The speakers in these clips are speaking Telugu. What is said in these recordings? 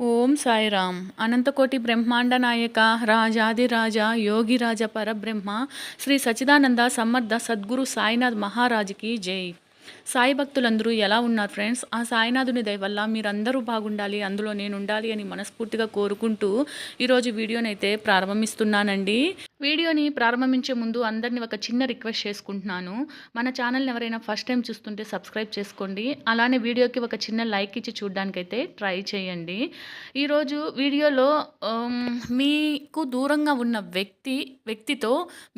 ఓం సాయిరామ్. అనంతకోటి బ్రహ్మాండ నాయక రాజాదిరాజ యోగిరాజ పరబ్రహ్మ శ్రీ సచిదానంద సమర్థ సద్గురు సాయినాథ్ మహారాజుకి జై. సాయి భక్తులందరూ ఎలా ఉన్నారు ఫ్రెండ్స్? ఆ సాయినాథుని దయవల్ల మీరందరూ బాగుండాలి అందులో నేను ఉండాలి అని మనస్ఫూర్తిగా కోరుకుంటూ ఈరోజు వీడియోనైతే ప్రారంభిస్తున్నానండి. వీడియోని ప్రారంభించే ముందు అందరినీ ఒక చిన్న రిక్వెస్ట్ చేసుకుంటున్నాను. మన ఛానల్ని ఎవరైనా ఫస్ట్ టైం చూస్తుంటే సబ్స్క్రైబ్ చేసుకోండి. అలానే వీడియోకి ఒక చిన్న లైక్ ఇచ్చి చూడడానికైతే ట్రై చేయండి. ఈరోజు వీడియోలో మీకు దూరంగా ఉన్న వ్యక్తి వ్యక్తితో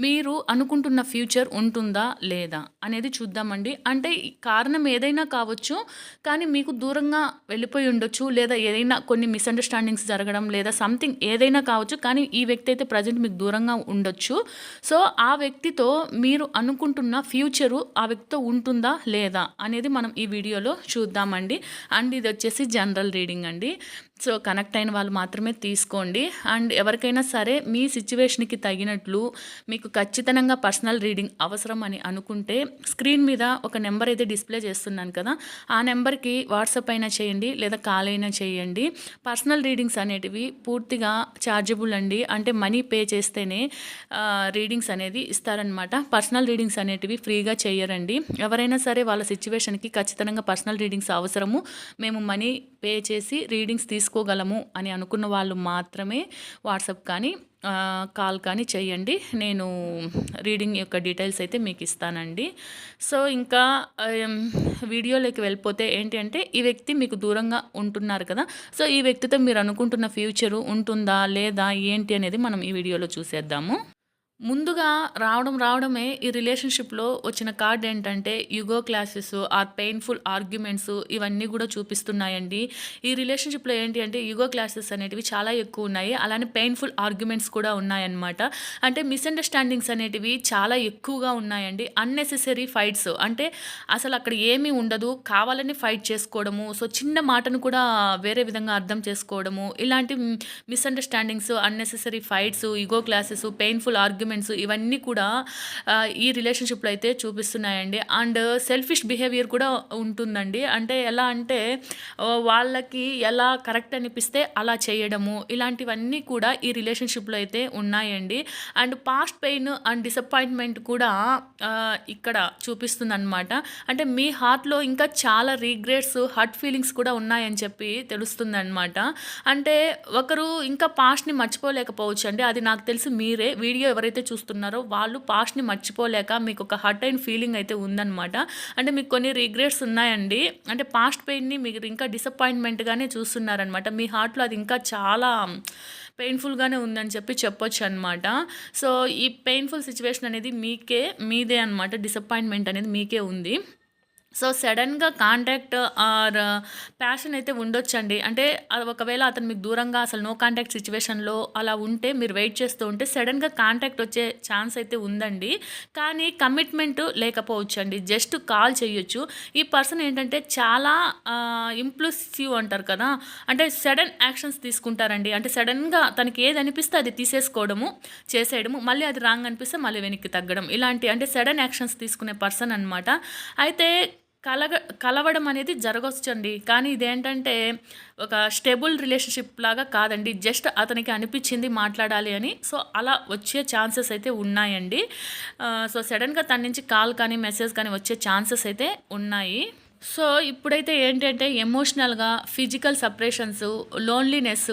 మీరు అనుకుంటున్న ఫ్యూచర్ ఉంటుందా లేదా అనేది చూద్దామండి. అంటే కారణం ఏదైనా కావచ్చు కానీ మీకు దూరంగా వెళ్ళిపోయి ఉండొచ్చు లేదా ఏదైనా కొన్ని మిస్అండర్స్టాండింగ్స్ జరగడం లేదా సంథింగ్ ఏదైనా కావచ్చు కానీ ఈ వ్యక్తి అయితే ప్రజెంట్ మీకు దూరంగా ఉండొచ్చు. సో ఆ వ్యక్తితో మీరు అనుకుంటున్న ఫ్యూచరు ఆ వ్యక్తితో ఉంటుందా లేదా అనేది మనం ఈ వీడియోలో చూద్దామండి. అండ్ ఇది వచ్చేసి జనరల్ రీడింగ్ అండి. సో కనెక్ట్ అయిన వాళ్ళు మాత్రమే తీసుకోండి. అండ్ ఎవరికైనా సరే మీ సిచ్యువేషన్కి తగినట్లు మీకు ఖచ్చితంగా పర్సనల్ రీడింగ్ అవసరం అని అనుకుంటే స్క్రీన్ మీద ఒక నెంబర్ అయితే డిస్ప్లే చేస్తున్నాను కదా ఆ నెంబర్కి వాట్సాప్ అయినా చేయండి లేదా కాల్ అయినా చేయండి. పర్సనల్ రీడింగ్స్ అనేటివి పూర్తిగా ఛార్జబుల్ అండి. అంటే మనీ పే చేస్తేనే రీడింగ్స్ అనేది ఇస్తారనమాట పర్సనల్ రీడింగ్స్ అనేటివి ఫ్రీగా చేయరండి. ఎవరైనా సరే వాళ్ళ సిచ్యువేషన్కి ఖచ్చితంగా పర్సనల్ రీడింగ్స్ అవసరము. మేము మనీ పే చేసి రీడింగ్స్ తీసుకోగలము అని అనుకున్న వాళ్ళు మాత్రమే వాట్సాప్ కానీ కాల్ కానీ చేయండి. నేను రీడింగ్ యొక్క డీటెయిల్స్ అయితే మీకు ఇస్తానండి. సో ఇంకా వీడియోలోకి వెళ్ళిపోతే ఏంటి అంటే ఈ వ్యక్తి మీకు దూరంగా ఉంటున్నారు కదా. సో ఈ వ్యక్తితో మీరు అనుకుంటున్న ఫ్యూచరు ఉంటుందా లేదా ఏంటి అనేది మనం ఈ వీడియోలో చూసేద్దాము. ముందుగా రావడం రావడమే ఈ రిలేషన్షిప్లో వచ్చిన కార్డ్ ఏంటంటే ego clashes or painful arguments ఇవన్నీ కూడా చూపిస్తున్నాయండి. ఈ రిలేషన్షిప్లో ఏంటి అంటే యుగో క్లాసెస్ అనేటివి చాలా ఎక్కువ ఉన్నాయి. అలానే పెయిన్ఫుల్ ఆర్గ్యుమెంట్స్ కూడా ఉన్నాయన్నమాట. అంటే మిస్అండర్స్టాండింగ్స్ అనేటివి చాలా ఎక్కువగా ఉన్నాయండి. అన్నెసెసరీ ఫైట్స్ అంటే అసలు అక్కడ ఏమీ ఉండదు. కావాలని ఫైట్ చేసుకోవడము సో చిన్న మాటను కూడా వేరే విధంగా అర్థం చేసుకోవడము ఇలాంటి misunderstandings unnecessary fights ego clashes painful arguments ఇవన్నీ కూడా ఈ రిలేషన్షిప్లో అయితే చూపిస్తున్నాయండి. అండ్ సెల్ఫిష్ బిహేవియర్ కూడా ఉంటుందండి. అంటే ఎలా అంటే వాళ్ళకి ఎలా కరెక్ట్ అనిపిస్తే అలా చేయడము ఇలాంటివన్నీ కూడా ఈ రిలేషన్షిప్లో అయితే ఉన్నాయండి. And past pain and disappointment కూడా ఇక్కడ చూపిస్తుంది అనమాట అంటే మీ హార్ట్లో ఇంకా చాలా రీగ్రెట్స్ హర్ట్ ఫీలింగ్స్ కూడా ఉన్నాయని చెప్పి తెలుస్తుంది అనమాట అంటే ఒకరు ఇంకా పాస్ట్ని మర్చిపోలేకపోవచ్చు అండి అది నాకు తెలిసి మీరే వీడియో ఎవరైతే చూస్తున్నారో వాళ్ళు పాస్ట్ని మర్చిపోలేక మీకు ఒక హర్ట్ అయిన ఫీలింగ్ అయితే ఉందన్నమాట. అంటే మీకు కొన్ని రిగ్రెట్స్ ఉన్నాయండి. అంటే పాస్ట్ పెయిన్ని మీరు ఇంకా డిసప్పాయింట్మెంట్గానే చూస్తున్నారనమాట మీ హార్ట్లో అది ఇంకా చాలా పెయిన్ఫుల్గానే ఉందని చెప్పి చెప్పొచ్చు అనమాట సో ఈ పెయిన్ఫుల్ సిచ్యువేషన్ అనేది మీకే మీదే అనమాట డిసప్పాయింట్మెంట్ అనేది మీకే ఉంది. సో సడన్గా కాంటాక్ట్ ఆర్ ప్యాషన్ అయితే ఉండొచ్చండి. అంటే ఒకవేళ అతను మీకు దూరంగా అసలు నో కాంటాక్ట్ సిచ్యువేషన్లో అలా ఉంటే మీరు వెయిట్ చేస్తూ ఉంటే సడన్గా కాంటాక్ట్ వచ్చే ఛాన్స్ అయితే ఉందండి. కానీ కమిట్మెంట్ లేకపోవచ్చు అండి జస్ట్ కాల్ చేయొచ్చు. ఈ పర్సన్ ఏంటంటే చాలా ఇంప్లూసివ్ అంటారు కదా. అంటే సడన్ యాక్షన్స్ తీసుకుంటారండి. అంటే సడన్గా తనకి ఏది అనిపిస్తే అది తీసేసుకోవడము చేసేయడము మళ్ళీ అది రాంగ్ అనిపిస్తే మళ్ళీ వెనక్కి తగ్గడం. ఇలాంటి అంటే సడన్ యాక్షన్స్ తీసుకునే పర్సన్ అనమాట అయితే కలగ కలవడం అనేది జరగవచ్చండి కానీ ఇదేంటంటే ఒక స్టేబుల్ రిలేషన్షిప్ లాగా కాదండి. జస్ట్ అతనికి అనిపించింది మాట్లాడాలి అని. సో అలా వచ్చే ఛాన్సెస్ అయితే ఉన్నాయండి. సో సడన్గా తన నుంచి కాల్ కానీ మెసేజ్ కానీ వచ్చే ఛాన్సెస్ అయితే ఉన్నాయి. సో ఇప్పుడైతే ఏంటంటే ఎమోషనల్గా ఫిజికల్ సపరేషన్స్ లోన్లీనెస్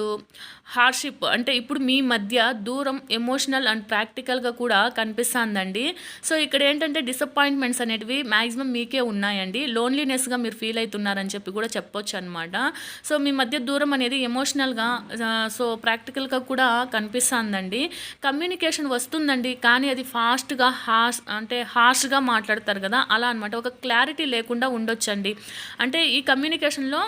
హార్డ్షిప్ అంటే ఇప్పుడు మీ మధ్య దూరం ఎమోషనల్ అండ్ ప్రాక్టికల్గా కూడా కనిపిస్తుందండి. సో ఇక్కడ ఏంటంటే డిసప్పాయింట్మెంట్స్ అనేటివి మ్యాక్సిమం మీకే ఉన్నాయండి. లోన్లీనెస్గా మీరు ఫీల్ అవుతున్నారని చెప్పి కూడా చెప్పొచ్చు అనమాట సో మీ మధ్య దూరం అనేది ఎమోషనల్గా సో ప్రాక్టికల్గా కూడా కనిపిస్తుందండి. కమ్యూనికేషన్ వస్తుందండి కానీ అది ఫాస్ట్గా హార్ష్ అంటే హార్ష్గా మాట్లాడతారు కదా అలా అనమాట ఒక క్లారిటీ లేకుండా ఉండండి అంటే ఈ కమ్యూనికేషన్లో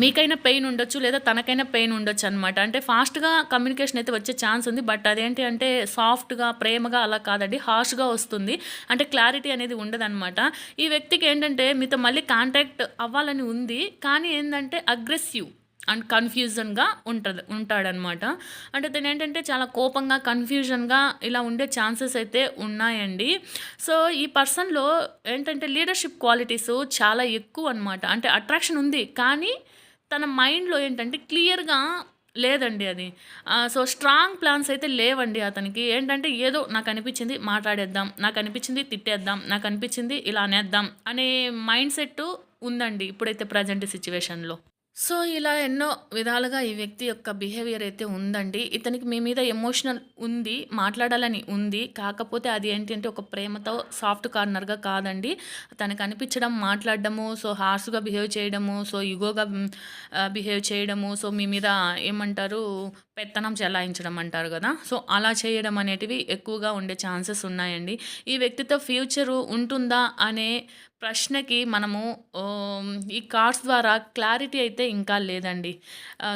మీకైనా పెయిన్ ఉండొచ్చు లేదా తనకైనా పెయిన్ ఉండొచ్చు అనమాట అంటే ఫాస్ట్గా కమ్యూనికేషన్ అయితే వచ్చే ఛాన్స్ ఉంది బట్ అదేంటి అంటే సాఫ్ట్గా ప్రేమగా అలా కాదండి హార్ష్గా వస్తుంది. అంటే క్లారిటీ అనేది ఉండదన్నమాట. ఈ వ్యక్తికి ఏంటంటే మీతో మళ్ళీ కాంటాక్ట్ అవ్వాలని ఉంది కానీ ఏంటంటే అగ్రెసివ్. అండ్ కన్ఫ్యూజన్గా ఉంటుంది ఉంటాడనమాట అంటే తను ఏంటంటే చాలా కోపంగా కన్ఫ్యూజన్గా ఇలా ఉండే ఛాన్సెస్ అయితే ఉన్నాయండి. సో ఈ పర్సన్లో ఏంటంటే లీడర్షిప్ క్వాలిటీస్ చాలా ఎక్కువ అనమాట అంటే అట్రాక్షన్ ఉంది కానీ తన మైండ్లో ఏంటంటే క్లియర్గా లేదండి అది. సో స్ట్రాంగ్ ప్లాన్స్ అయితే లేవండి అతనికి. ఏంటంటే ఏదో నాకు అనిపించింది మాట్లాడేద్దాం నాకు అనిపించింది తిట్టేద్దాం నాకు అనిపించింది ఇలా అనేద్దాం అనే మైండ్ సెట్ ఉందండి ఇప్పుడైతే ప్రజెంట్ సిచ్యువేషన్లో. సో ఇలా ఎన్నో విధాలుగా ఈ వ్యక్తి యొక్క బిహేవియర్ అయితే ఉందండి. ఇతనికి మీ మీద ఎమోషనల్ ఉంది మాట్లాడాలని ఉంది. కాకపోతే అది ఏంటి అంటే ఒక ప్రేమతో సాఫ్ట్ కార్నర్గా కాదండి. తనకు అనిపించడం మాట్లాడడము సో హార్ష్గా బిహేవ్ చేయడము సో ఇగోగా బిహేవ్ చేయడము సో మీ మీద ఏమంటారు పెత్తనం చెలాయించడం అంటారు కదా. సో అలా చేయడం అనేటివి ఎక్కువగా ఉండే ఛాన్సెస్ ఉన్నాయండి. ఈ వ్యక్తితో ఫ్యూచరు ఉంటుందా అనే ప్రశ్నకి మనము ఈ కార్డ్స్ ద్వారా క్లారిటీ అయితే ఇంకా లేదండి.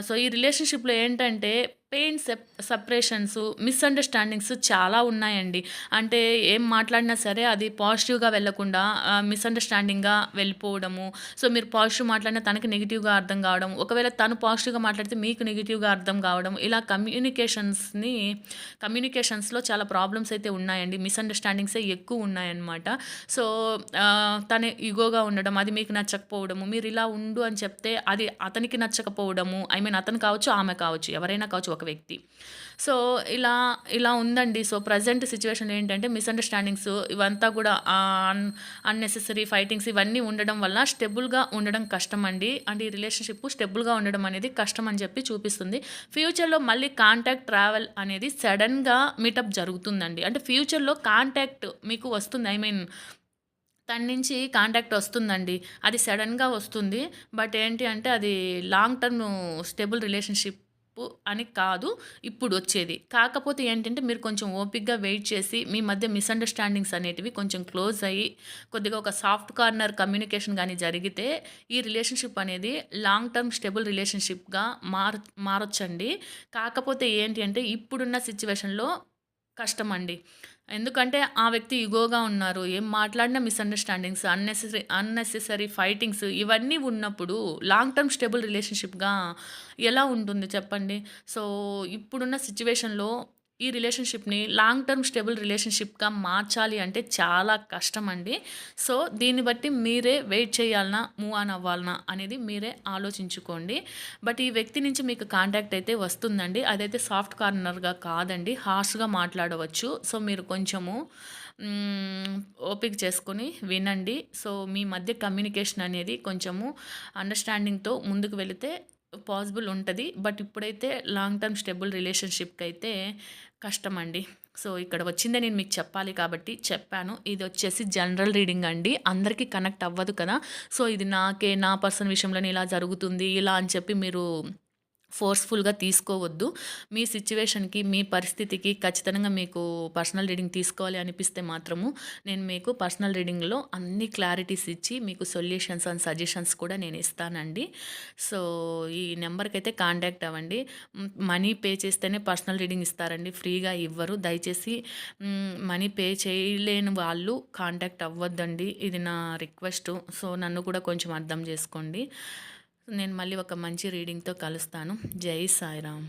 సో ఈ రిలేషన్షిప్లో ఏంటంటే పెయిన్ సెప్ సపరేషన్స్ మిస్అండర్స్టాండింగ్స్ చాలా ఉన్నాయండి. అంటే ఏం మాట్లాడినా సరే అది పాజిటివ్గా వెళ్ళకుండా మిస్అండర్స్టాండింగ్గా వెళ్ళిపోవడము. సో మీరు పాజిటివ్ మాట్లాడినా తనకి నెగిటివ్గా అర్థం కావడం ఒకవేళ తను పాజిటివ్గా మాట్లాడితే మీకు నెగిటివ్గా అర్థం కావడం ఇలా కమ్యూనికేషన్స్ని కమ్యూనికేషన్స్లో చాలా ప్రాబ్లమ్స్ అయితే ఉన్నాయండి. మిస్అండర్స్టాండింగ్సే ఎక్కువ ఉన్నాయన్నమాట. సో తను ఇగోగా ఈగోగా ఉండడం అది మీకు నచ్చకపోవడము మీరు ఇలా ఉండు అని చెప్తే అది అతనికి నచ్చకపోవడము ఐ మీన్ అతను కావచ్చు ఆమె కావచ్చు ఎవరైనా కావచ్చు ఒక వ్యక్తి. సో ఇలా ఇలా ఉందండి. సో ప్రజెంట్ సిచ్యువేషన్ ఏంటంటే మిస్అండర్స్టాండింగ్స్ ఇవంతా కూడా అన్ అన్నెసెసరీ ఫైటింగ్స్ ఇవన్నీ ఉండడం వల్ల స్టెబుల్గా ఉండడం కష్టం అండి. అండ్ ఈ రిలేషన్షిప్ స్టెబుల్గా ఉండడం అనేది కష్టం అని చెప్పి చూపిస్తుంది. ఫ్యూచర్లో మళ్ళీ కాంటాక్ట్ ట్రావెల్ అనేది సడన్గా మీటప్ జరుగుతుందండి. అంటే ఫ్యూచర్లో కాంటాక్ట్ మీకు వస్తుంది. ఐ మీన్ తన నుంచి కాంటాక్ట్ వస్తుందండి. అది సడన్గా వస్తుంది. బట్ ఏంటి అంటే అది లాంగ్ టర్మ్ స్టేబుల్ రిలేషన్షిప్ అని కాదు ఇప్పుడు వచ్చేది కాకపోతే ఏంటంటే మీరు కొంచెం ఓపిక్గా వెయిట్ చేసి మీ మధ్య మిస్అండర్స్టాండింగ్స్ అనేటివి కొంచెం క్లోజ్ అయ్యి కొద్దిగా ఒక సాఫ్ట్ కార్నర్ కమ్యూనికేషన్ కానీ జరిగితే ఈ రిలేషన్షిప్ అనేది లాంగ్ టర్మ్ స్టేబుల్ రిలేషన్షిప్గా మార మారొచ్చండి. కాకపోతే ఏంటి అంటే ఇప్పుడున్న సిచ్యువేషన్లో కష్టం అండి ఎందుకంటే ఆ వ్యక్తి ఇగోగా ఉన్నారు. ఏం మాట్లాడినా మిస్అండర్స్టాండింగ్స్ అన్నెసరీ అన్నెసెసరీ ఫైటింగ్స్ ఇవన్నీ ఉన్నప్పుడు లాంగ్ టర్మ్ స్టేబుల్ రిలేషన్షిప్గా ఎలా ఉంటుంది చెప్పండి? సో ఇప్పుడున్న సిచ్యువేషన్లో ఈ రిలేషన్షిప్ని లాంగ్ టర్మ్ స్టేబుల్ రిలేషన్షిప్గా మార్చాలి అంటే చాలా కష్టం అండి. సో దీన్ని బట్టి మీరే వెయిట్ చేయాలనా మూవ్ ఆన్ అవ్వాలనా అనేది మీరే ఆలోచించుకోండి. బట్ ఈ వ్యక్తి నుంచి మీకు కాంటాక్ట్ అయితే వస్తుందండి. అదైతే సాఫ్ట్ కార్నర్గా కాదండి. హార్ష్గా మాట్లాడవచ్చు. సో మీరు కొంచెము ఓపిక చేసుకొని వినండి. సో మీ మధ్య కమ్యూనికేషన్ అనేది కొంచెము అండర్స్టాండింగ్తో ముందుకు వెళితే పాసిబుల్ ఉంటుంది. బట్ ఇప్పుడైతే లాంగ్ టర్మ్ స్టెబుల్ రిలేషన్షిప్కి అయితే కష్టం అండి సో ఇక్కడ వచ్చిందే నేను మీకు చెప్పాలి కాబట్టి చెప్పాను. ఇది వచ్చేసి జనరల్ రీడింగ్ అండి. అందరికీ కనెక్ట్ అవ్వదు కదా. సో ఇది నాకే నా పర్సన్ విషయంలోనే ఇలా జరుగుతుంది ఇలా అని చెప్పి మీరు ఫోర్స్ఫుల్గా తీసుకోవద్దు. మీ సిచ్యువేషన్కి మీ పరిస్థితికి ఖచ్చితంగా మీకు పర్సనల్ రీడింగ్ తీసుకోవాలి అనిపిస్తే మాత్రము నేను మీకు పర్సనల్ రీడింగ్లో అన్ని క్లారిటీస్ ఇచ్చి మీకు సొల్యూషన్స్ అండ్ సజెషన్స్ కూడా నేను ఇస్తానండి. సో ఈ నెంబర్కి అయితే కాంటాక్ట్ అవ్వండి. మనీ పే చేస్తేనే పర్సనల్ రీడింగ్ ఇస్తారండి. ఫ్రీగా ఇవ్వరు. దయచేసి మనీ పే చేయలేని వాళ్ళు కాంటాక్ట్ అవ్వద్దండి. ఇది నా రిక్వెస్ట్. సో నన్ను కూడా కొంచెం అర్థం చేసుకోండి. నేను మళ్ళీ ఒక మంచి రీడింగ్తో కలుస్తాను. జై సాయిరామ్.